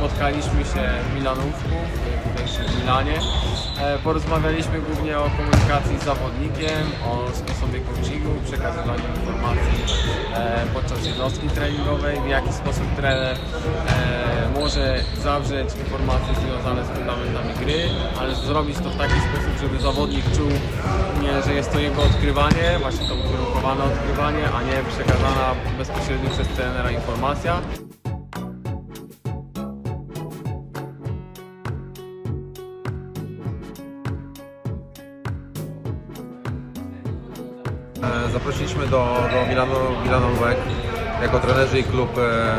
spotkaliśmy się w Milanówku, w tutejszym Milanie. E, Porozmawialiśmy głównie o komunikacji z zawodnikiem, o sposobie coachingu, przekazywaniu informacji e, podczas jednostki treningowej, w jaki sposób trener e, może zawrzeć informacje związane z fundamentami gry, ale zrobić to w taki sposób, żeby zawodnik czuł, nie, że jest to jego odkrywanie, właśnie to ukierunkowane odkrywanie, a nie przekazana bezpośrednio przez trenera informacja. Zaprosiliśmy do, do Milano, Milanówek jako trenerzy i klub e,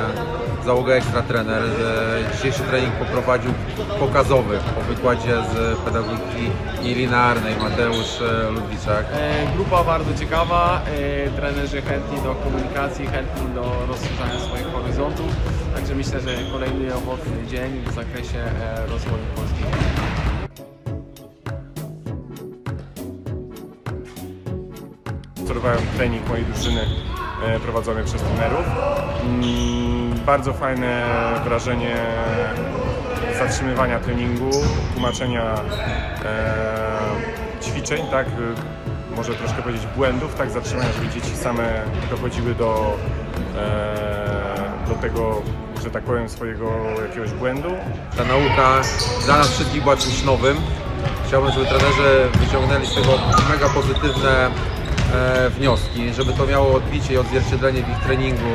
załogę ekstra trener. E, Dzisiejszy trening poprowadził pokazowy po wykładzie z pedagogiki i linearnej Mateusz e, Ludwiczak. E, Grupa bardzo ciekawa, e, trenerzy chętni do komunikacji, chętni do rozszerzania swoich horyzontów, także myślę, że kolejny owocny dzień w zakresie e, rozwoju polskiej. Obserwowałem trening mojej drużyny e, prowadzony przez trenerów. Mm, Bardzo fajne wrażenie zatrzymywania treningu, tłumaczenia e, ćwiczeń, tak, może troszkę powiedzieć błędów, tak, zatrzymania, żeby dzieci same dochodziły do, e, do tego, że tak powiem, swojego jakiegoś błędu. Ta nauka dla nas wszystkich była czymś nowym. Chciałbym, żeby trenerzy wyciągnęli z tego mega pozytywne wnioski, żeby to miało odbicie i odzwierciedlenie w ich treningu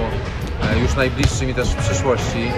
e, już najbliższym i też w przyszłości.